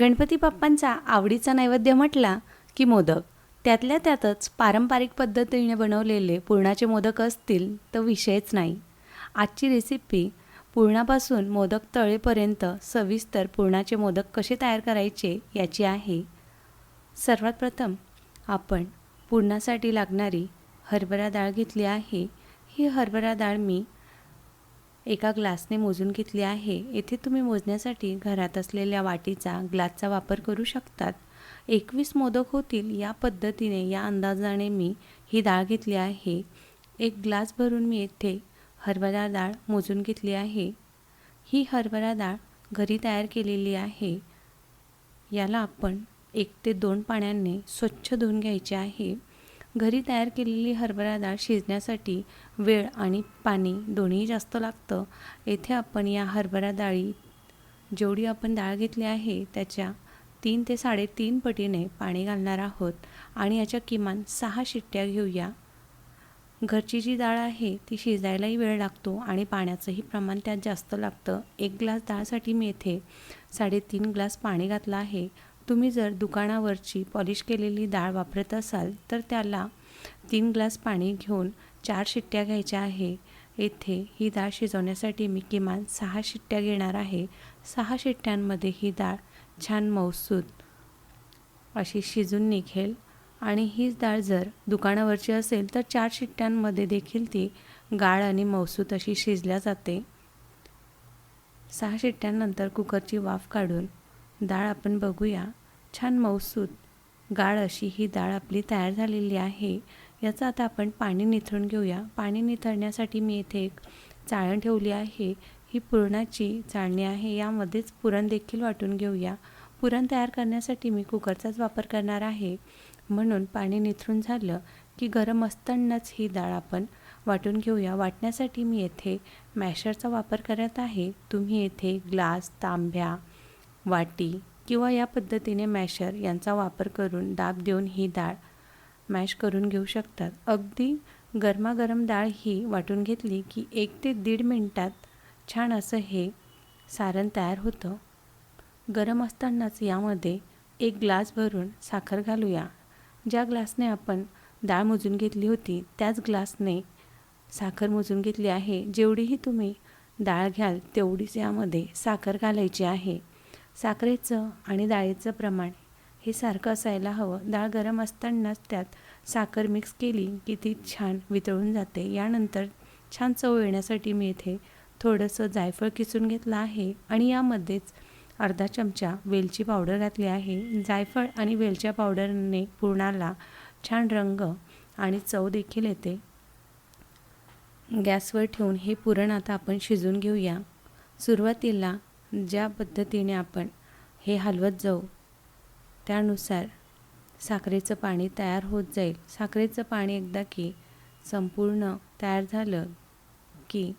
गणपती बाप्पांचा आवडीचा नैवेद्य म्हटला की मोदक. त्यातल्या त्यातच पारंपरिक पद्धतीने बनवलेले पुरणाचे मोदक असतील तर विषयच नाही. आजची रेसिपी पुरणापासून मोदक तळेपर्यंत सविस्तर पुरणाचे मोदक कसे तयार करायचे याची आहे. सर्वात प्रथम आपण पुरणासाठी लागणारी हरभरा डाळ घेतली आहे. ही हरभरा डाळ मी एका ग्लासने मोजून घेतली आहे. येथे तुम्ही मोजण्यासाठी घरात असलेल्या वाटीचा ग्लासचा वापर करू शकतात. एकवीस मोदक होतील या पद्धतीने या अंदाजाने मी ही डाळ घेतली आहे. एक ग्लास भरून मी येथे हरभरा डाळ मोजून घेतली आहे. ही हरभरा डाळ घरी तयार केलेली आहे. याला आपण एक ते दोन पाण्याने स्वच्छ धुवून घ्यायचे आहे. घरी तयार केलेली हरभरा डाळ शिजण्यासाठी वेळ आणि पाणी दोन्ही जास्त लागतं. येथे आपण या हरभरा डाळी जेवढी आपण डाळ घेतली आहे त्याच्या तीन ते साडेतीन पटीने पाणी घालणार आहोत आणि याच्या किमान सहा शिट्ट्या घेऊया. घरची जी डाळ आहे ती शिजायलाही वेळ लागतो आणि पाण्याचंही प्रमाण त्यात जास्त लागतं. एक ग्लास डाळसाठी मी येथे साडेतीन ग्लास पाणी घातलं आहे. तुम्ही जर दुकानावरची पॉलिश केलेली डाळ वापरत असाल तर त्याला तीन ग्लास पाणी घेऊन चार शिट्ट्या घ्यायच्या आहे. येथे ही डाळ शिजवण्यासाठी मी किमान सहा शिट्ट्या घेणार आहे. सहा शिट्ट्यांमध्ये ही डाळ छान मौसूद अशी शिजून निघेल. आणि हीच डाळ जर दुकानावरची असेल तर चार शिट्ट्यांमध्ये देखील ती गाळ आणि मौसूद अशी शिजल्या जाते. सहा शिट्ट्यांनंतर कुकरची वाफ काढून डाळ आपण बघूया. छान मौसूद गाळ अशी ही डाळ आपली तयार झालेली आहे. याचं आता आपण पाणी निथळून घेऊया. पाणी निथळण्यासाठी मी येथे एक चाळण ठेवली आहे. ही पुरणाची चाळणी आहे. यामध्येच पुरण देखील वाटून घेऊया. पुरण तयार करण्यासाठी मी कुकरचाच वापर करणार आहे. म्हणून पाणी निथळून झालं की गरम असतानाच ही डाळ आपण वाटून घेऊया. वाटण्यासाठी मी येथे मॅशरचा वापर करत आहे. तुम्ही येथे ग्लास तांब्या वाटी किंवा या पद्धतीने मॅशर यांचा वापर करून दाब देऊन ही डाळ मॅश करून घेऊ शकतात. अगदी गरमागरम डाळ ही वाटून घेतली की एक ते दीड मिनटात छान असं हे सारण तयार होतं. गरम असतानाच यामध्ये एक ग्लास भरून साखर घालूया. ज्या ग्लासने आपण डाळ मोजून घेतली होती त्याच ग्लासने साखर मोजून घेतली आहे. जेवढीही तुम्ही डाळ घ्याल तेवढीच यामध्ये साखर घालायची आहे. साखरेचं आणि डाळीचं प्रमाण हे सारखं असायला हवं. डाळ गरम असतानाच त्यात साखर मिक्स केली की ती छान वितळून जाते. यानंतर छान चव येण्यासाठी मी येथे थोडंसं जायफळ किसून घेतलं आहे आणि यामध्येच अर्धा चमचा वेलची पावडर घातली आहे. जायफळ आणि वेलच्या पावडरने पुरणाला छान रंग आणि चव देखील येते. गॅसवर ठेवून हे पुरण आता आपण शिजून घेऊया. सुरुवातीला ज्या पद्धतीने आपण हे हलवत जाऊ त्यानुसार साखरेचं पाणी तयार होत जाईल. साखरेचं पाणी एकदा की संपूर्ण तयार झालं की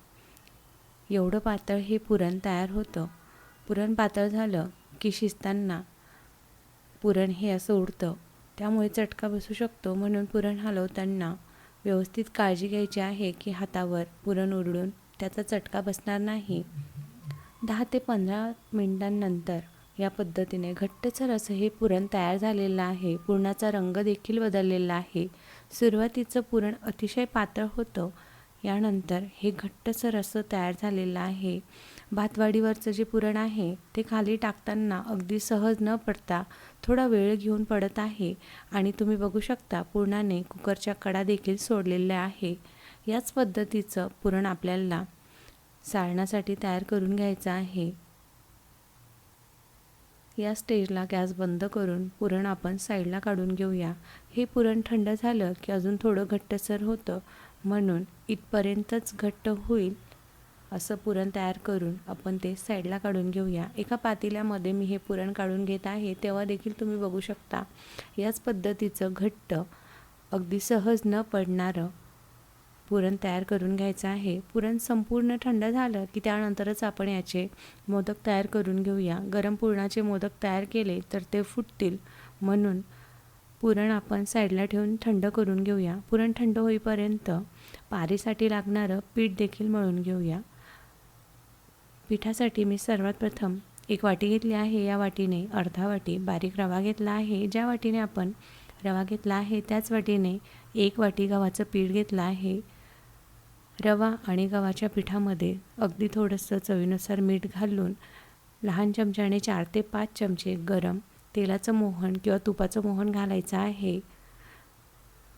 एवढं पातळ हे पुरण तयार होतं. पुरण पातळ झालं की शिजताना पुरण हे असं उडतं. त्यामुळे चटका बसू शकतो. म्हणून पुरण हलवताना व्यवस्थित काळजी घ्यायची आहे की हातावर पुरण उडून त्याचा चटका बसणार नाही. दहा ते पंधरा मिनिटांनंतर या पद्धतीने घट्टसर असं हे पुरण तयार झालेलं आहे. पुरणाचा रंग देखील बदललेला आहे. सुरुवातीचं पुरण अतिशय पातळ होतं. यानंतर हे घट्टसर असं तयार झालेलं आहे. भातवाडीवरचं जे पुरण आहे ते खाली टाकताना अगदी सहज न पडता थोडा वेळ घेऊन पडत आहे आणि तुम्ही बघू शकता पुरणाने कुकरच्या कडा देखील सोडलेल्या आहे. याच पद्धतीचं पुरण आपल्याला साळण्यासाठी तयार करून घ्यायचं आहे. या स्टेजला गॅस बंद करून पुरण आपण साईडला काढून घेऊया. हे पुरण थंड झालं की अजून थोडं घट्टसर होतं. म्हणून इथपर्यंतच घट्ट होईल असं पुरण तयार करून आपण ते साईडला काढून घेऊया. एका पातेल्यामध्ये मी हे पुरण काढून घेत आहे. तेव्हा देखील तुम्ही बघू शकता. याच पद्धतीचं घट्ट अगदी सहज न पडणारं पुरण तयार करून घ्यायचं आहे. पुरण संपूर्ण थंड झालं की त्यानंतरच आपण याचे मोदक तयार करून घेऊया. गरम पुरणाचे मोदक तयार केले तर ते फुटतील. म्हणून पुरण आपण साईडला ठेवून थंड करून घेऊया. पुरण थंड होईपर्यंत पारीसाठी लागणारं पीठ देखील मळून घेऊया. पिठासाठी मी सर्वात प्रथम एक वाटी घेतली आहे. या वाटीने अर्धा वाटी बारीक रवा घेतला आहे. ज्या वाटीने आपण रवा घेतला आहे त्याच वाटीने एक वाटी गव्हाचं पीठ घेतलं आहे. रवा आणि गव्हाच्या पिठामध्ये अगदी थोडंसं चवीनुसार मीठ घालून लहान चमच्याने चार ते पाच चमचे गरम तेलाचं मोहन किंवा तुपाचं मोहन घालायचं आहे.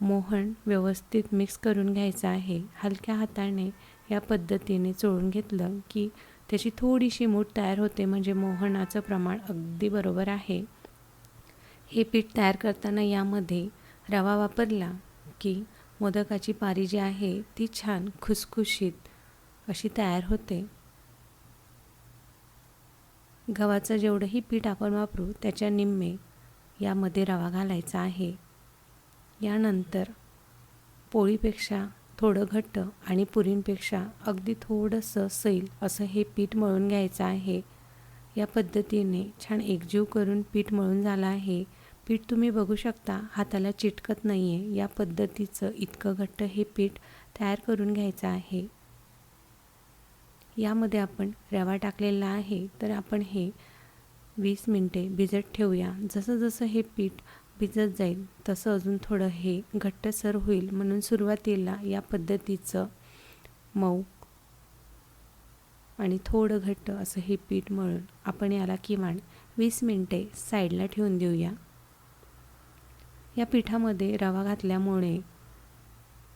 मोहन व्यवस्थित मिक्स करून घ्यायचं आहे. हलक्या हाताने या पद्धतीने चोळून घेतलं की त्याची थोडीशी मूठ तयार होते म्हणजे मोहनाचं प्रमाण अगदी बरोबर आहे. हे पीठ तयार करताना यामध्ये रवा वापरला की मोदकाची पारी जी आहे ती छान खुसखुशीत अशी तयार होते. गव्हाचं जेवढंही पीठ आपण वापरू त्याच्या निम्मे यामध्ये रवा घालायचा आहे. यानंतर पोळीपेक्षा थोडं घट्ट आणि पुरींपेक्षा अगदी थोडंसं सैल असं हे पीठ मळून घ्यायचं आहे. या पद्धतीने छान एकजीव करून पीठ मळून झालं आहे. पीठ तुम्ही बघू शकता हाताला चिटकत नाही आहे या पद्धतीचं इतकं घट्ट हे पीठ तयार करून घ्यायचं आहे. यामध्ये आपण रवा टाकलेला आहे. तर आपण हे वीस मिनटे भिजत ठेवूया. जसं जसं हे पीठ भिजत जाईल तसं अजून थोडं हे घट्टसर होईल. म्हणून सुरुवातीला या पद्धतीचं मऊ आणि थोडं घट्ट असं हे पीठ मळून आपण याला किमान वीस मिनटे साईडला ठेवून देऊया. या पिठामध्ये रवा घातल्यामुळे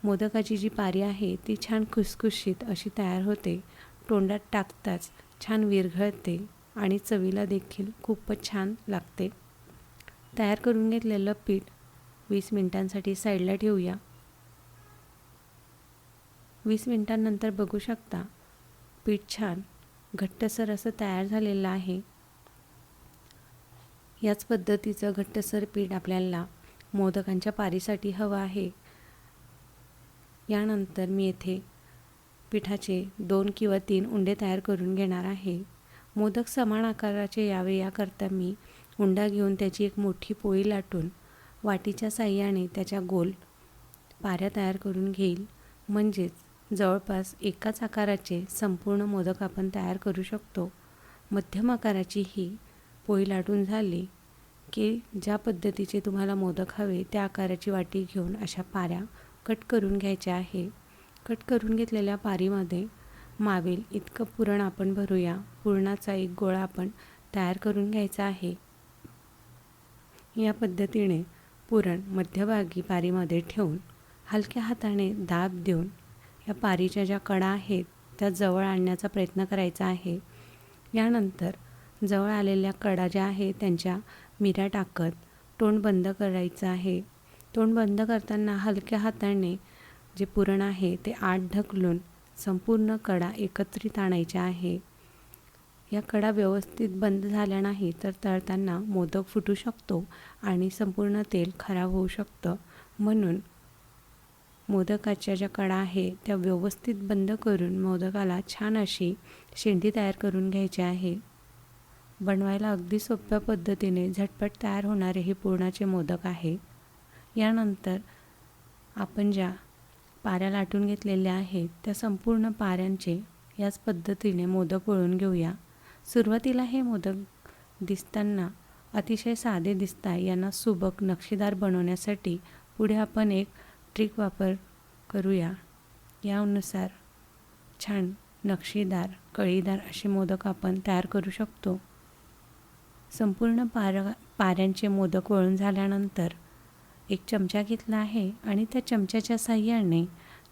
मोदकाची जी पारी आहे ती छान खुसखुशीत अशी तयार होते. तोंडात टाकताच छान विरघळते आणि चवीला देखील खूपच छान लागते. तयार करून घेतलेलं पीठ वीस मिनटांसाठी साईडला ठेवूया. वीस मिनटांनंतर बघू शकता पीठ छान घट्टसर असं तयार झालेलं आहे. याच पद्धतीचं घट्टसर पीठ आपल्याला मोदकांच्या पारीसाठी हवं आहे. यानंतर मी येथे पिठाचे दोन किंवा तीन उंडे तयार करून घेणार आहे. मोदक समान आकाराचे यावे याकरता मी उंडा घेऊन त्याची एक मोठी पोळी लाटून वाटीच्या साह्याने त्याच्या गोल पाऱ्या तयार करून घेईल. म्हणजेच जवळपास एकाच आकाराचे संपूर्ण मोदक आपण तयार करू शकतो. मध्यम आकाराची ही पोळी लाटून झाली की ज्या पद्धतीचे तुम्हाला मोदक हवे त्या आकाराची वाटी घेऊन अशा पाऱ्या कट करून घ्यायच्या आहे. कट करून घेतलेल्या पारीमध्ये मावेल इतकं पुरण आपण भरूया. पुरणाचा एक गोळा आपण तयार करून घ्यायचा आहे. या पद्धतीने पुरण मध्यभागी पारीमध्ये ठेवून हलक्या हाताने दाब देऊन या पारीच्या ज्या कडा आहेत त्या जवळ आणण्याचा प्रयत्न करायचा आहे. यानंतर जवळ आलेल्या कडा ज्या आहेत त्यांच्या मिऱ्या टाकत तोंड बंद करायचं आहे. तोंड बंद करताना हलक्या हाताने जे पुरण आहे ते आत ढकलून संपूर्ण कडा एकत्रित आणायच्या आहे. या कडा व्यवस्थित बंद झाल्या नाही तर तळताना मोदक फुटू शकतो आणि संपूर्ण तेल खराब होऊ शकतं. म्हणून मोदकाच्या ज्या कडा आहे त्या व्यवस्थित बंद करून मोदकाला छान अशी शेंडी तयार करून घ्यायची आहे. बनवायला अगदी सोप्या पद्धतीने झटपट तयार होणारे हे पूर्णाचे मोदक आहे. यानंतर आपण ज्या पाऱ्या लाटून घेतलेल्या आहेत त्या संपूर्ण पाऱ्यांचे याच पद्धतीने मोदक वळून घेऊया. सुरुवातीला हे मोदक दिसताना अतिशय साधे दिसतात यांना सुबक नक्षीदार बनवण्यासाठी पुढे आपण एक ट्रिक वापर करूया. यानुसार छान नक्षीदार कळीदार असे मोदक आपण तयार करू शकतो. संपूर्ण पार पाऱ्यांचे मोदक वळून झाल्यानंतर एक चमचा घेतला आहे आणि त्या चमच्याच्या साह्याने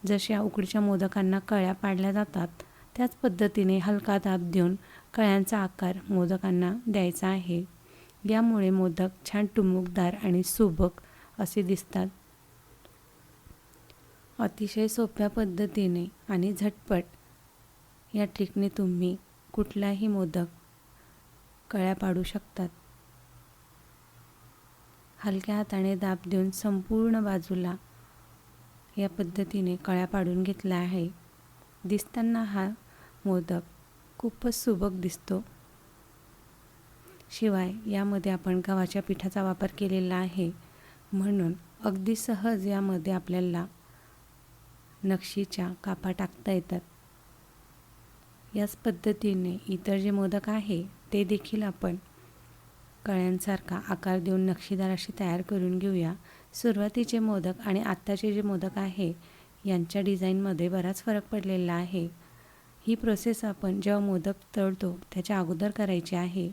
जशा उकडीच्या मोदकांना कळ्या पाडल्या जातात त्याच पद्धतीने हलका दाब देऊन कळ्यांचा आकार मोदकांना द्यायचा आहे. यामुळे मोदक छान टुमुकदार आणि सुबक असे दिसतात. अतिशय सोप्या पद्धतीने आणि झटपट. या ट्रिकने तुम्ही कुठलाही मोदक कळ्या पाडू शकतात. हलक्या हाताने दाब देऊन संपूर्ण बाजूला या पद्धतीने कळ्या पाडून घेतला आहे. दिसताना हा मोदक खूपच सुबक दिसतो. शिवाय यामध्ये आपण गव्हाच्या पिठाचा वापर केलेला आहे. म्हणून अगदी सहज यामध्ये आपल्याला नक्षीच्या कापा टाकता येतात. याच पद्धतीने इतर जे मोदक आहे ते देखील आपण कळ्यांसारखा आकार देऊन नक्षीदार अशी तयार करून घेऊया. सुरुवातीचे मोदक आणि आत्ताचे जे मोदक आहे यांच्या डिझाईनमध्ये बराच फरक पडलेला आहे. ही प्रोसेस आपण जेव्हा मोदक तळतो त्याच्या अगोदर करायची आहे.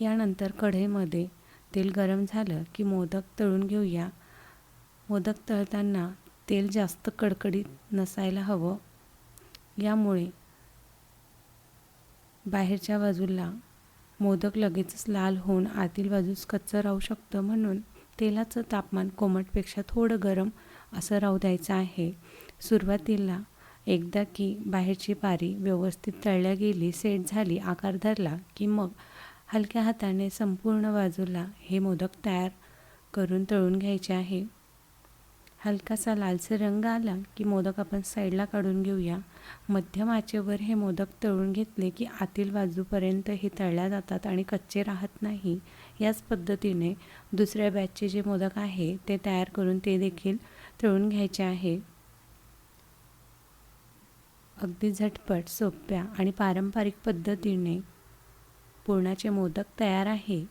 यानंतर कढईमध्ये तेल गरम झालं की मोदक तळून घेऊया. मोदक तळताना तेल जास्त कडकडीत नसायला हवं. यामुळे बाहेरच्या बाजूला मोदक लगेचच लाल होऊन आतील बाजूस कच्चं राहू शकतं म्हणून तेलाचं तापमान कोमटपेक्षा थोडं गरम असं राहू द्यायचं आहे. सुरुवातीला एकदा की बाहेरची पारी व्यवस्थित तळल्या गेली सेट झाली आकार धरला की मग हलक्या हाताने संपूर्ण बाजूला हे मोदक तयार करून तळून घ्यायचे आहे. हलकासा लालसर रंग आला की मोदक आपण साईडला काढून घेऊया. मध्यम आचेवर हे मोदक तळून घेतले की आतील बाजूपर्यंत हे तळल्या जातात आणि कच्चे राहत नाही. याच पद्धतीने दुसऱ्या बॅचचे जे मोदक आहे ते तयार करून ते देखील तळून घ्यायचे आहे. अगदी झटपट सोप्या आणि पारंपरिक पद्धतीने पुरणाचे मोदक तयार आहे.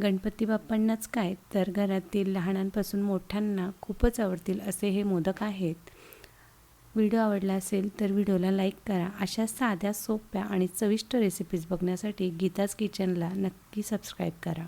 गणपती बाप्पांनाच काय? तर घरातील लहानांपासून मोठ्यांना खूपच आवडतील असे हे मोदक आहेत. व्हिडिओ आवडला असेल तर व्हिडिओला लाईक करा. अशा साध्या सोप्या आणि चविष्ट रेसिपीज बघण्यासाठी गीताज किचनला नक्की सबस्क्राईब करा.